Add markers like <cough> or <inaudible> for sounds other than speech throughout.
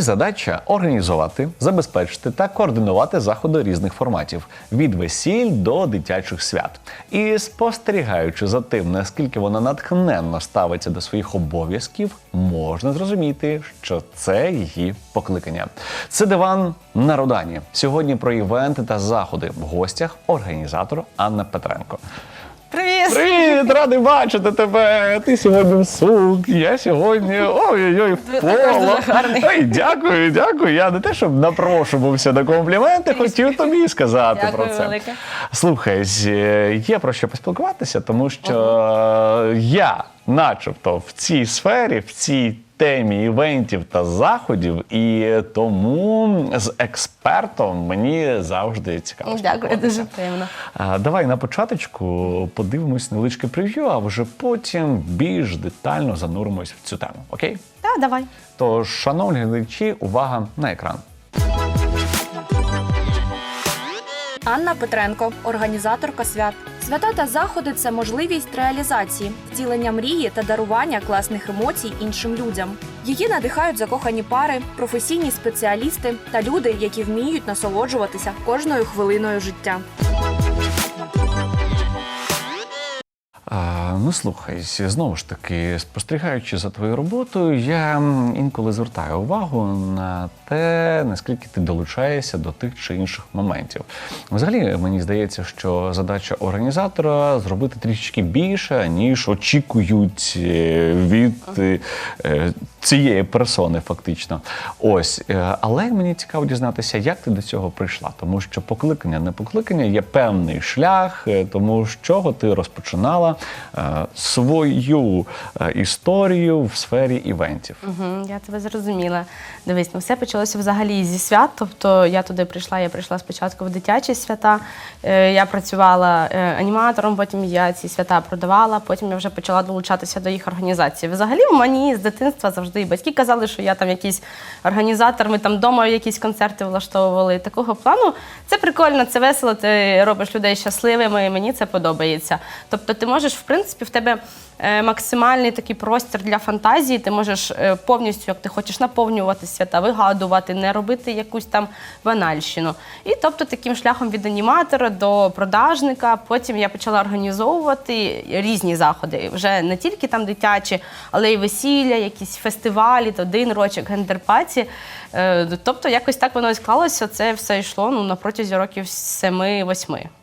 Задача організувати, забезпечити та координувати заходи різних форматів від весіль до дитячих свят. І спостерігаючи за тим, наскільки вона натхненно ставиться до своїх обов'язків, можна зрозуміти, що це її покликання. Це диван на Рудані. Сьогодні про івенти та заходи в гостях організатор Анна Петренко. Привіт! Привіт, радий бачити тебе. Ти сьогодні в сук, я сьогодні ой-ой-ой, в поло. Ой, дякую, дякую. Я не те, щоб напрошувався на компліменти, хотів тобі сказати Дякую про це. велике. Слухай, є про що поспілкуватися, тому що е, я, начебто, в цій сфері, в цій темі івентів та заходів, і тому з експертом мені завжди цікаво. Дякую, дуже приємно. Давай на початочку подивимось невеличке прев'ю, а вже потім більш детально зануримось в цю тему. Окей? Так, давай. Тож, шановні глядачі, увага на екран. Анна Петренко, організаторка свят. Свята та заходи це можливість реалізації, втілення мрії та дарування класних емоцій іншим людям. Її надихають закохані пари, професійні спеціалісти та люди, які вміють насолоджуватися кожною хвилиною життя. Ну слухай, знову ж таки, спостерігаючи за твоєю роботою, я інколи звертаю увагу на те, наскільки ти долучаєшся до тих чи інших моментів. Взагалі, мені здається, що задача організатора зробити трішечки більше, ніж очікують е, від е, е, цієї персони, фактично. Ось, але мені цікаво дізнатися, як ти до цього прийшла, тому що покликання, не покликання є певний шлях, тому з чого ти розпочинала свою е, історію в сфері івентів. Угу, я тебе зрозуміла. Дивись, ну все почалося взагалі зі свят. Тобто я туди прийшла, я прийшла спочатку в дитячі свята. Е, Я працювала е, аніматором, потім я ці свята продавала, потім я вже почала долучатися до їх організації. Взагалі, мені з дитинства завжди батьки казали, що я там якийсь організатор, ми там вдома якісь концерти влаштовували. Такого плану це прикольно, це весело, ти робиш людей щасливими, і мені це подобається. Тобто, ти можеш, в принципі, в тебе е, максимальний такий простір для фантазії. Ти можеш е, повністю, як ти хочеш, наповнювати свята, вигадувати, не робити якусь там банальщину. І тобто таким шляхом від аніматора до продажника. Потім я почала організовувати різні заходи. Вже не тільки там дитячі, але й весілля, якісь фестивалі, то один рочок, гендерпаті. Е, Тобто, якось так воно і склалося. Це все йшло ну, на протязі років 7-8.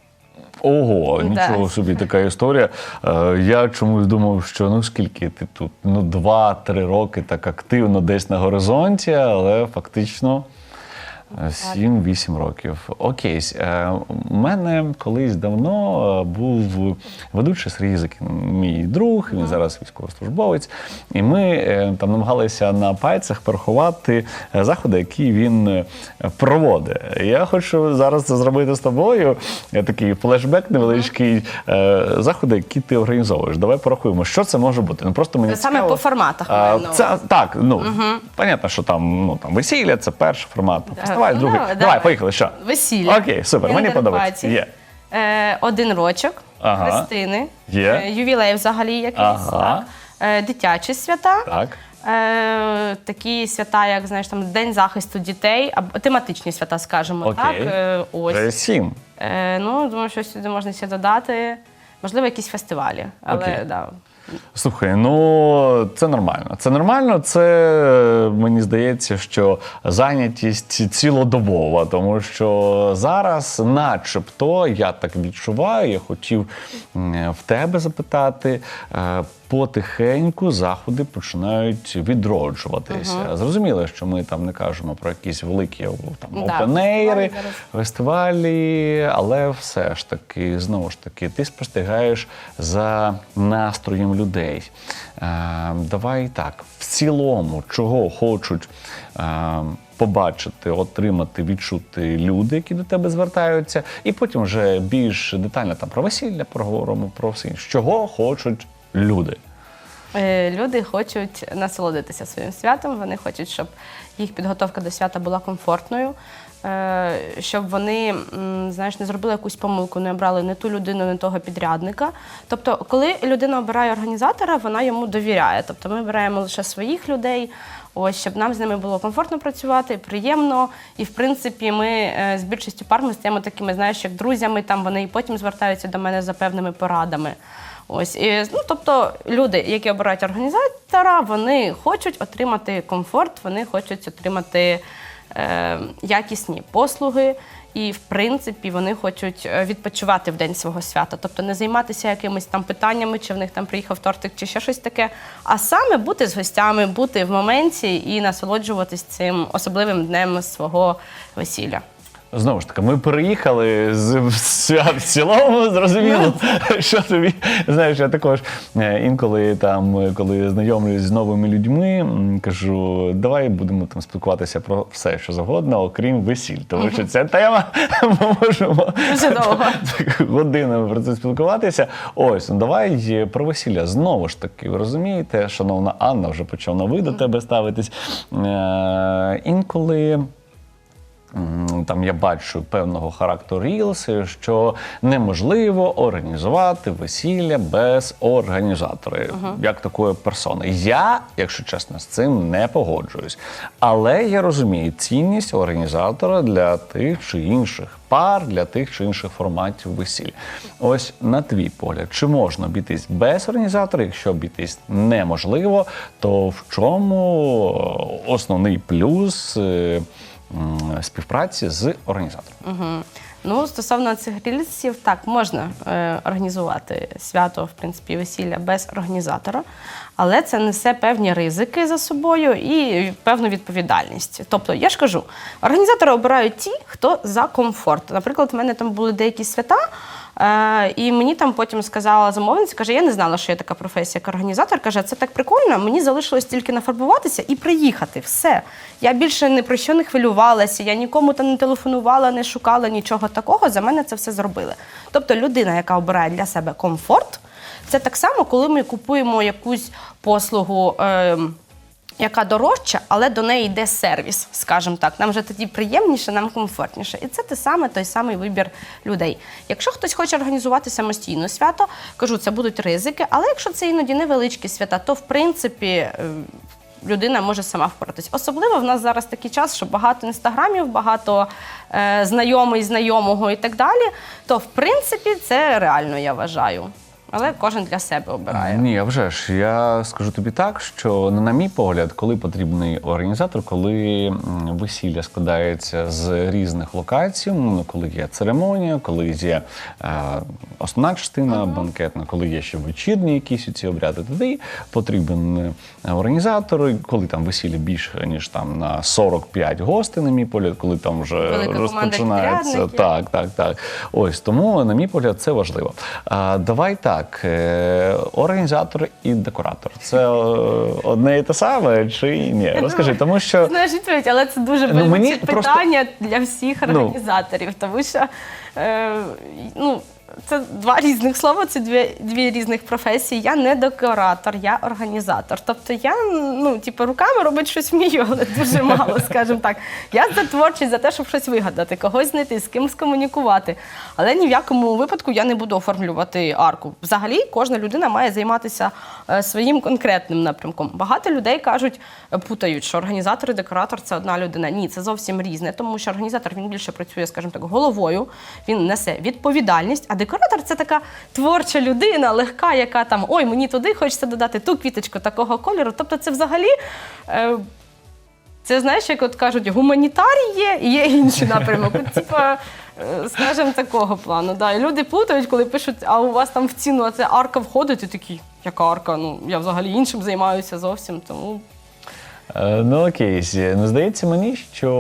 Ого, нічого собі така історія. Е, Я чомусь думав, що ну скільки ти тут? Ну, два-три роки так активно десь на горизонті, але фактично. Е, Сім-вісім років. Окей, Е, у мене колись давно е, був ведучий Сергій Закін, мій друг, він зараз військовослужбовець. І ми е, там намагалися на пальцях порахувати заходи, які він проводить. Я хочу зараз це зробити з тобою. Такий флешбек невеличкий заходи, які ти організовуєш. Давай порахуємо, що це може бути. Ну просто мені саме цікаво. по форматах А, це так, ну понятно, що там ну там весілля, це перший формат, фестиваль, ну, другий. давай. Давай, поїхали. Що? Весілля. Окей, супер, мені подобається. Є. Е, один рочок, Ага. хрестини, Є. е, ювілей взагалі якийсь, Ага. так. Е, дитячі свята. Так. Е, такі свята, як знаєш, там День захисту дітей, або тематичні свята, скажімо так. Окей. Е, Вже ось. сім. Е, ну, думаю, що сюди можна ще додати. Можливо, якісь фестивалі. Але Окей. да. Слухай, ну це нормально. Це нормально. Це мені здається, що зайнятість цілодобова, тому що зараз, начебто, я так відчуваю, я хотів в тебе запитати. Потихеньку заходи починають відроджуватися. Зрозуміло, що ми там не кажемо про якісь великі там Да, опенейри, зараз. фестивалі, але все ж таки, знову ж таки, ти спостерігаєш за настроєм людей. Е, давай так, в цілому, чого хочуть е, побачити, отримати, відчути люди, які до тебе звертаються, і потім вже більш детально там про весілля проговоримо, про все інше. Чого хочуть люди? Е, Люди хочуть насолодитися своїм святом, вони хочуть, щоб їх підготовка до свята була комфортною, е, щоб вони знаєш, не зробили якусь помилку, не обрали не ту людину, не того підрядника. Тобто, коли людина обирає організатора, вона йому довіряє. Тобто ми обираємо лише своїх людей. Ось щоб нам з ними було комфортно працювати, приємно. І в принципі, ми е, з більшістю пар ми стаємо такими, знаєш, як друзями. Там вони і потім звертаються до мене за певними порадами. Ось і ну, тобто люди, які обирають організатора, вони хочуть отримати комфорт, вони хочуть отримати е, якісні послуги. І, в принципі, вони хочуть е, відпочивати в день свого свята, тобто не займатися якимись там питаннями, чи в них там приїхав тортик, чи ще щось таке, а саме бути з гостями, бути в моменті і насолоджуватись цим особливим днем свого весілля. Знову ж таки, ми переїхали з свят в цілому, зрозуміло, що тобі знаєш, я також е, інколи там, коли знайомлюсь з новими людьми, кажу, давай будемо там спілкуватися про все, що завгодно, окрім весіль. Тому що ця тема <laughs> ми можемо <laughs> годинами про це спілкуватися. Ось, ну давай е, про весілля. Знову ж таки, ви розумієте, шановна Анна вже почав на ви до тебе ставитись. Е, інколи. Там я бачу певного характеру рілси, що неможливо організувати весілля без організатора, як такої персони. Я, якщо чесно, з цим не погоджуюсь. Але я розумію цінність організатора для тих чи інших пар, для тих чи інших форматів весіль. Ось на твій погляд, чи можна обійтись без організатора? Якщо обійтись неможливо, то в чому е, основний плюс? Співпраці з організатором. Угу. Ну, стосовно цих рілісів, так, можна е, організувати свято, в принципі, весілля без організатора, але це несе певні ризики за собою і певну відповідальність. Тобто, я ж кажу, організатори обирають ті, хто за комфорт. Наприклад, в мене там були деякі свята. Е, і мені там потім сказала замовниця, каже, я не знала, що є така професія як організатор. Каже, це так прикольно, мені залишилось тільки нафарбуватися і приїхати. Все. Я більше ні про що не хвилювалася, я нікому там не телефонувала, не шукала нічого такого. За мене це все зробили. Тобто людина, яка обирає для себе комфорт, це так само, коли ми купуємо якусь послугу. Е, яка дорожча, але до неї йде сервіс, скажімо так. Нам вже тоді приємніше, нам комфортніше. І це те саме, той самий вибір людей. Якщо хтось хоче організувати самостійно свято, кажу, це будуть ризики, але якщо це іноді невеличкі свята, то в принципі. е, Людина може сама впоратись. Особливо в нас зараз такий час, що багато інстаграмів, багато е, знайомий знайомого і так далі. То в принципі це реально, я вважаю. Але кожен для себе обирає. Ні, а вже ж я скажу тобі так, що ну, на мій погляд, коли потрібний організатор, коли весілля складається з різних локацій, ну, коли є церемонія, коли є е, основна частина банкетна, коли є ще вечірні якісь ці обряди, тоді потрібен е, організатор, коли там весілля більше ніж там на 45 гостей, на мій погляд, коли там вже Велика розпочинається. Так, так, так. Ось тому, на мій погляд, це важливо. А, давай так: е, організатор і декоратор. Це е, одне і те саме чи ні? <laughs> Розкажи, тому що Знаєш відповідь, але це дуже Ну, мені питання просто- для всіх Ну. організаторів, тому що е, ну, це два <laughs> різних слова, це дві, дві різних професії. Я не декоратор, я організатор. Тобто я ну, типу, руками робити щось вмію, але дуже мало, <laughs> скажімо так. Я за творчість, за те, щоб щось вигадати, когось знайти, з ким скомунікувати. Але ні в якому випадку я не буду оформлювати арку. Взагалі, кожна людина має займатися е, своїм конкретним напрямком. Багато людей кажуть, е, путають, що організатор і декоратор це одна людина. Ні, це зовсім різне, тому що організатор він більше працює, скажімо так, головою, він несе відповідальність, декоратор це така творча людина, легка, яка там ой, мені туди хочеться додати ту квіточку такого кольору. Тобто, це взагалі. Е, це знаєш, як от кажуть, гуманітарій є і є інший напрямок. От, типа, е, скажімо, такого плану. Да. І люди плутають, коли пишуть, а у вас там в ціну а це арка входить, і такі, яка арка? Ну я взагалі іншим займаюся зовсім. Тому Ну окей, ну здається мені, що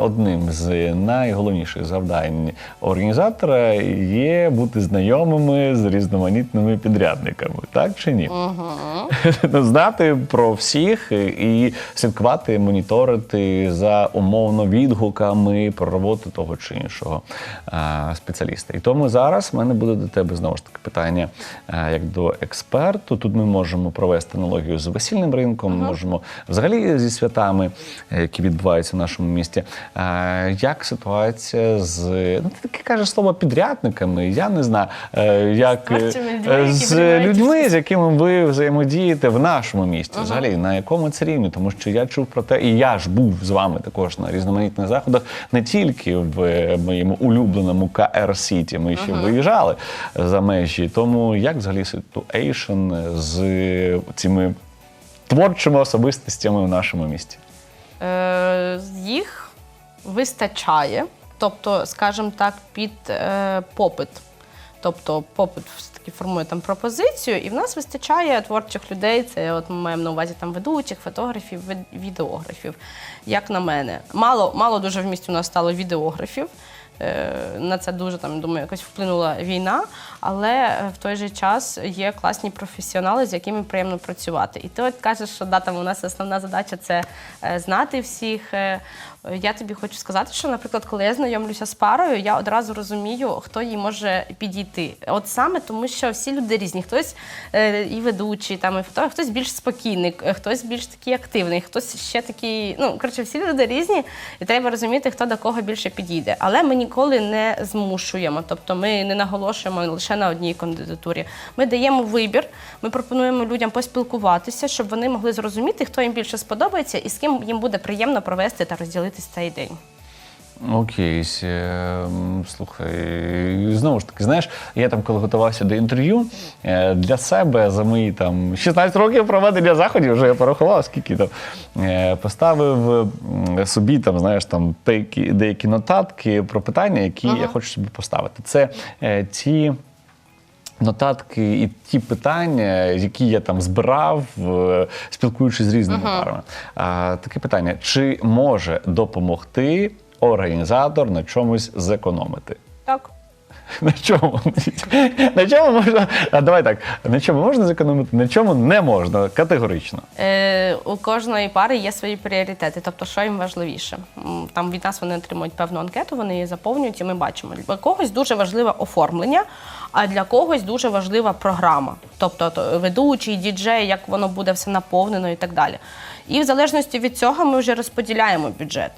одним з найголовніших завдань організатора є бути знайомими з різноманітними підрядниками, так чи ні? Ну, <laughs> Знати про всіх і слідкувати, моніторити за умовно відгуками про роботу того чи іншого а, спеціаліста. І тому зараз в мене буде до тебе знову ж таки питання а, як до експерту. Тут ми можемо провести аналогію з весільним ринком, можемо Взагалі зі святами, які відбуваються в нашому місті, як ситуація з ну ти таке кажеш слово підрядниками? Я не знаю, е, як е, людьми, з людьми, з якими ви взаємодієте в нашому місті. Взагалі, на якому це рівні? Тому що я чув про те, і я ж був з вами також на різноманітних заходах, не тільки в е, моєму улюбленому КР Сіті. Ми ще виїжджали за межі. Тому як взагалі ситуейшн з цими творчими особистостями в нашому місті? Е, їх вистачає, тобто, скажімо так, під е, попит. Тобто попит все-таки формує там пропозицію, і в нас вистачає творчих людей. Це от ми маємо на увазі там ведучих, фотографів, відеографів. Як на мене, мало, мало дуже в місті у нас стало відеографів. Е, На це дуже там думаю, якось вплинула війна, але е, в той же час є класні професіонали, з якими приємно працювати. І ти от кажеш, що да, там у нас основна задача це е, знати всіх. Е, Я тобі хочу сказати, що, наприклад, коли я знайомлюся з парою, я одразу розумію, хто їй може підійти. От саме тому, що всі люди різні. Хтось і ведучий, там і фотограф, хтось більш спокійний, хтось більш такий активний, хтось ще такий. Ну коротше, всі люди різні, і треба розуміти, хто до кого більше підійде. Але ми ніколи не змушуємо, тобто ми не наголошуємо лише на одній кандидатурі. Ми даємо вибір, ми пропонуємо людям поспілкуватися, щоб вони могли зрозуміти, хто їм більше сподобається і з ким їм буде приємно провести та розділити цей день. Окей, е, слухай, знову ж таки, знаєш, я там, коли готувався до інтерв'ю, е, для себе за мої там 16 років проведення заходів, вже я порахував, скільки там е, поставив собі там, знаєш, там деякі, деякі нотатки про питання, які я хочу собі поставити. Це ті. Нотатки і ті питання, які я там збирав, е, спілкуючись з різними парами. А, таке питання: чи може допомогти організатор на чомусь зекономити? Так. <laughs> На чому? <laughs> На чому можна? А давай так: на чому можна зекономити, на чому не можна категорично. Е, у кожної пари є свої пріоритети, тобто що їм важливіше. Там від нас вони отримують певну анкету, вони її заповнюють, і ми бачимо. Для когось дуже важливе оформлення, а для когось дуже важлива програма. Тобто то ведучий, діджей, як воно буде все наповнено і так далі. І в залежності від цього ми вже розподіляємо бюджет.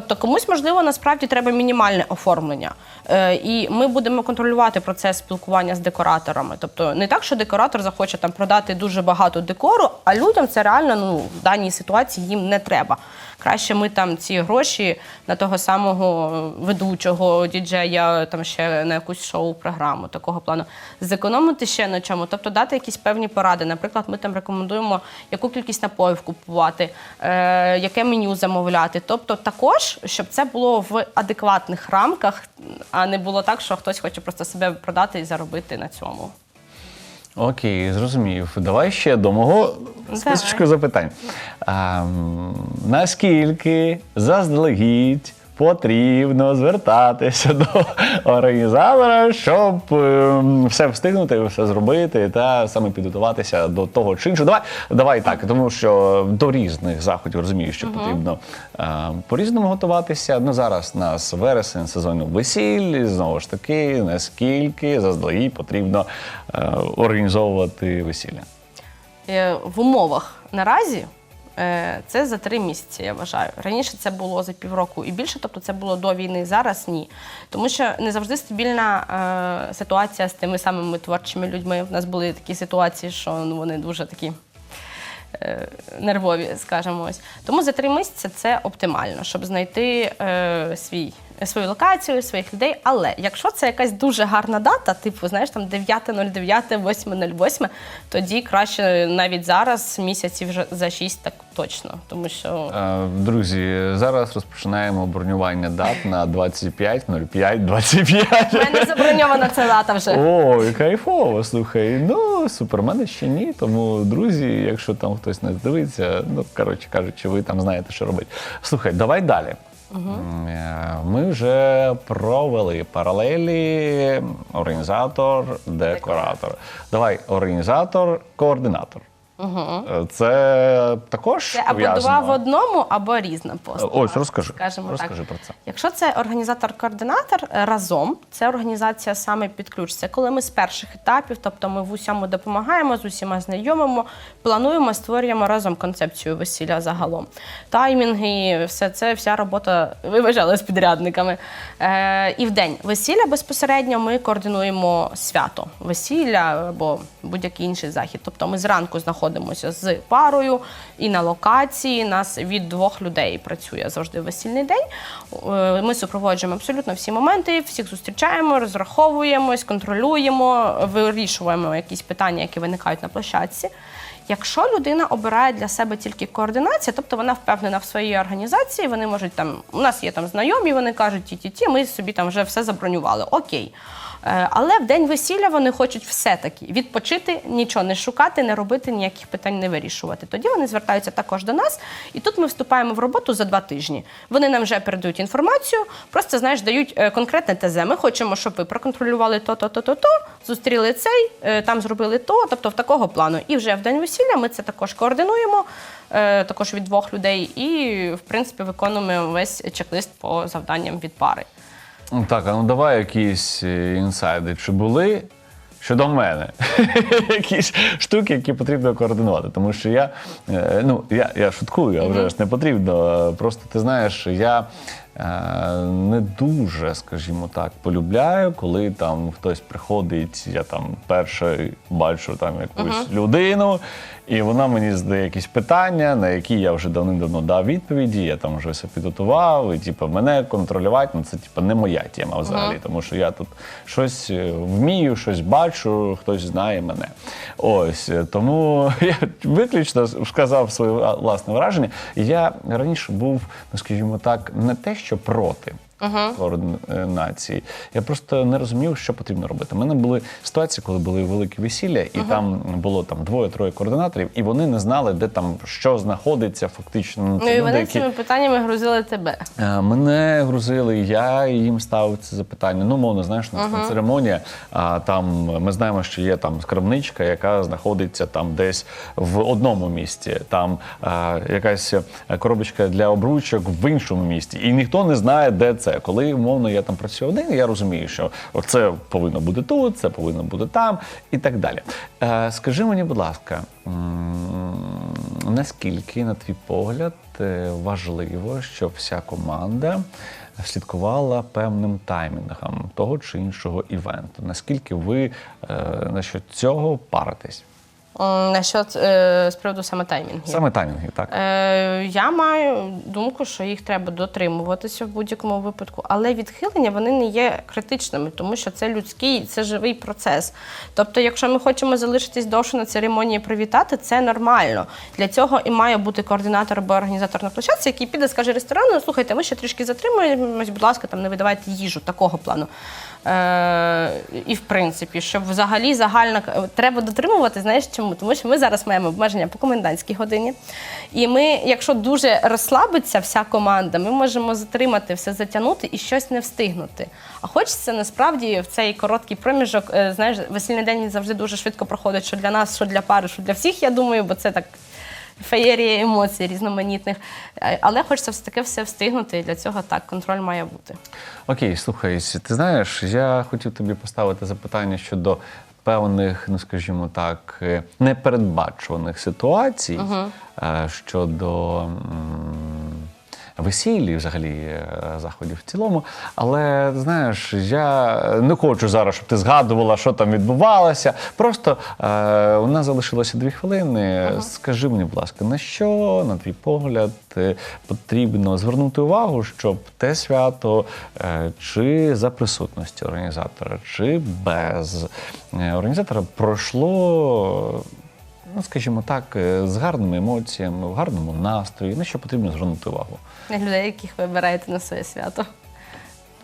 Тобто комусь, можливо, насправді треба мінімальне оформлення. Е, і ми будемо контролювати процес спілкування з декораторами. Тобто не так, що декоратор захоче там продати дуже багато декору, а людям це реально ну, в даній ситуації їм не треба. Краще ми там ці гроші на того самого ведучого діджея, там ще на якусь шоу-програму такого плану, зекономити ще на чому. Тобто дати якісь певні поради. Наприклад, ми там рекомендуємо, яку кількість напоїв купувати, е, яке меню замовляти. Тобто, також, щоб це було в адекватних рамках, а не було так, що хтось хоче просто себе продати і заробити на цьому. Окей, зрозумів. Давай ще до мого списочку запитань. А, наскільки заздалегідь потрібно звертатися до організатора, щоб ем, все встигнути, все зробити та саме підготуватися до того чи іншого? Давай, давай так, тому що до різних заходів розумію, що потрібно е, по-різному готуватися. Ну зараз у нас вересень, сезон весіль, знову ж таки, наскільки заздалегідь потрібно е, організовувати весілля. Е, в умовах наразі це за три місяці, я вважаю. Раніше це було за півроку і більше, тобто це було до війни. Зараз ні. Тому що не завжди стабільна е, ситуація з тими самими творчими людьми. У нас були такі ситуації, що ну, вони дуже такі. е, Нервові, скажімо ось. Тому за три місяці це оптимально, щоб знайти е, свій, свою локацію, своїх людей. Але якщо це якась дуже гарна дата, типу, знаєш, там 9.09, 8.08, тоді краще навіть зараз, місяців вже за 6, так точно. Тому що Е, Друзі, зараз розпочинаємо бронювання дат на 25, 05, 25. в мене заброньована ця дата вже. Ой, кайфово, слухай. Ну, супермени ще ні. Тому, друзі, якщо там хтось не дивиться, ну коротше кажучи, ви там знаєте, що робити. Слухай, давай далі. Е, Ми вже провели паралелі організатор, декоратор. Давай, організатор, координатор. Е, Це також Це або два в одному, або різна послуга. Ось розкажи. Скажімо розкажи так. про це. Якщо це організатор-координатор е, разом, це організація саме під ключ. Це коли ми з перших етапів, тобто ми в усьому допомагаємо, з усіма знайомимо, плануємо, створюємо разом концепцію весілля загалом. Таймінги, все це, вся робота ви вважали з підрядниками. Е, і в день весілля безпосередньо ми координуємо свято, весілля або будь-який інший захід. Тобто ми зранку знаходимося з парою і на локації. Нас від двох людей працює завжди весільний день. Е, Ми супроводжуємо абсолютно всі моменти, всіх зустрічаємо, розраховуємось, контролюємо, вирішуємо якісь питання, які виникають на площадці. Якщо людина обирає для себе тільки координацію, тобто вона впевнена в своїй організації, вони можуть там, у нас є там знайомі, вони кажуть, ті-ті-ті, ми собі там вже все забронювали. Окей. Е, Але в день весілля вони хочуть все-таки відпочити, нічого не шукати, не робити, ніяких питань не вирішувати. Тоді вони звертаються також до нас, і тут ми вступаємо в роботу за два тижні. Вони нам вже передають інформацію, просто знаєш, дають е, конкретне ТЗ. Ми хочемо, щоб ви проконтролювали то, то, то, то, то, зустріли цей, е, там зробили то, тобто в такого плану. І вже в день весілля ми це також координуємо, також від двох людей, і в принципі виконуємо весь чек-лист по завданням від пари. Ну, Так, а ну давай якісь е, інсайди. Чи були щодо мене <laughs> якісь штуки, які потрібно координувати? Тому що я, е, ну, я, я шуткую, а вже ж не потрібно. Просто ти знаєш, я е, не дуже, скажімо так, полюбляю, коли там хтось приходить, я там перше бачу там якусь людину. І вона мені задає якісь питання, на які я вже давним-давно дав відповіді. Я там вже все підготував, і типу, мене контролювати, ну це типу, не моя тема взагалі, тому що я тут щось е, вмію, щось бачу, хтось знає мене. Ось е, тому <laughs> я виключно сказав своє власне враження. Я раніше був, ну скажімо так, не те, що проти координації. Я просто не розумів, що потрібно робити. У мене були ситуації, коли були великі весілля, і там було там двоє-троє координаторів, і вони не знали, де там що знаходиться фактично. Ну, Ну і вони які- цими питаннями грузили тебе. Е, Мене грузили, я їм ставив це запитання. Ну, мовно, знаєш, нас там церемонія. А там ми знаємо, що є там скарбничка, яка знаходиться там десь в одному місці. Там е, якась е, коробочка для обручок в іншому місці. І ніхто не знає, де це. Коли умовно я там працюю один, я розумію, що це повинно бути тут, це повинно бути там і так далі. Е, Скажи мені, будь ласка. Наскільки, на твій погляд, е, важливо, щоб вся команда слідкувала певним таймінгам того чи іншого івенту? Наскільки ви е, насчет цього паритесь? Насчет е, з приводу саме таймінгів. Саме таймінги, так? Е, я маю думку, що їх треба дотримуватися в будь-якому випадку, але відхилення вони не є критичними, тому що це людський, це живий процес. Тобто, якщо ми хочемо залишитись довше на церемонії привітати, це нормально. Для цього і має бути координатор або організатор на площадці, який піде, скаже ресторану, слухайте, ми ще трішки затримуємось, будь ласка, там не видавайте їжу такого плану. Е, і в принципі, щоб взагалі загально треба дотримувати, знаєш чому? Тому що ми зараз маємо обмеження по комендантській годині. І ми, якщо дуже розслабиться вся команда, ми можемо затримати все затягнути і щось не встигнути. А хочеться насправді в цей короткий проміжок, е, знаєш, весільний день завжди дуже швидко проходить, що для нас, що для пари, що для всіх, я думаю, бо це так. Феєрія емоцій різноманітних, Е, але хочеться все таки все встигнути, і для цього так контроль має бути. Окей, слухай, ти знаєш, я хотів тобі поставити запитання щодо певних, ну скажімо так, е, непередбачуваних ситуацій угу. щодо. М, Весіллі, взагалі, е, заходів в цілому. Але знаєш, я не хочу зараз, щоб ти згадувала, що там відбувалося. Просто е, у нас залишилося дві хвилини. Скажи мені, будь ласка, на що, на твій погляд, е, потрібно звернути увагу, щоб те свято е, чи за присутності організатора, чи без е, організатора пройшло. Ну, скажімо так, е, з гарними емоціями, в гарному настрої, на що потрібно звернути увагу. на людей, яких ви обираєте на своє свято.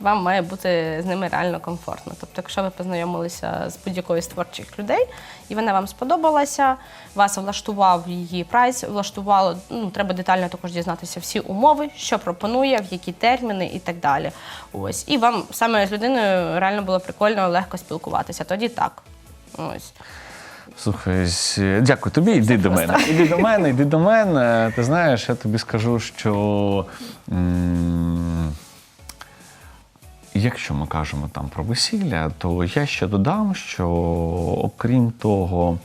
Вам має бути з ними реально комфортно. Тобто, якщо ви познайомилися з будь-якою з творчих людей, і вона вам сподобалася, вас влаштував її прайс, влаштувало, ну, треба детально також дізнатися всі умови, що пропонує, в які терміни і так далі. Ось. І вам саме з людиною реально було прикольно, легко спілкуватися. Тоді так. Ось. Слухай, дякую тобі, йди до мене. Іди до мене, йди до мене. Ти знаєш, я тобі скажу, що. м, Якщо ми кажемо там про весілля, то я ще додам, що окрім того,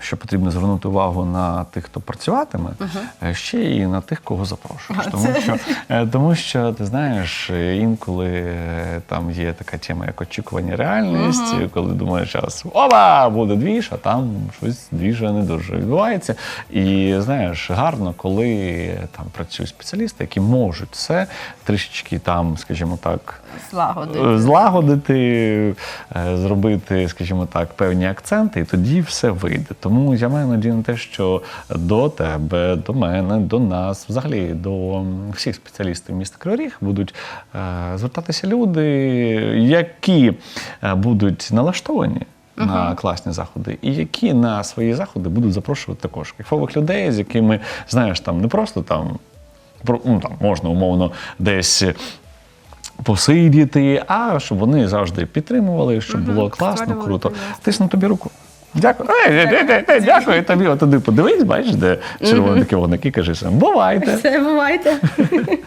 що потрібно звернути увагу на тих, хто працюватиме, е, ще і на тих, кого запрошуєш. Тому що, е, тому що ти знаєш, інколи е, там є така тема, як очікування реальність, коли думаєш, час оба буде двіж, а там щось двіжа не дуже відбувається. І знаєш, гарно, коли там працюють спеціалісти, які можуть це трішечки там, скажімо так. Злагоди. Злагодити, е, зробити, скажімо так, певні акценти, і тоді все вийде. Тому я маю надію на те, що до тебе, до мене, до нас, взагалі до всіх спеціалістів міста Кривий Ріг будуть е, звертатися люди, які е, будуть налаштовані. На класні заходи, і які на свої заходи будуть запрошувати також кайфових людей, з якими знаєш, там не просто там про- ну, там можна умовно десь посидіти, а щоб вони завжди підтримували, щоб було класно, круто. Тисну тобі руку. Дякую. Ей, ей, ей, ей, дякую тобі. От туди подивись, бачиш, де червоні такі і кажи сам, бувайте. Все, бувайте. <laughs>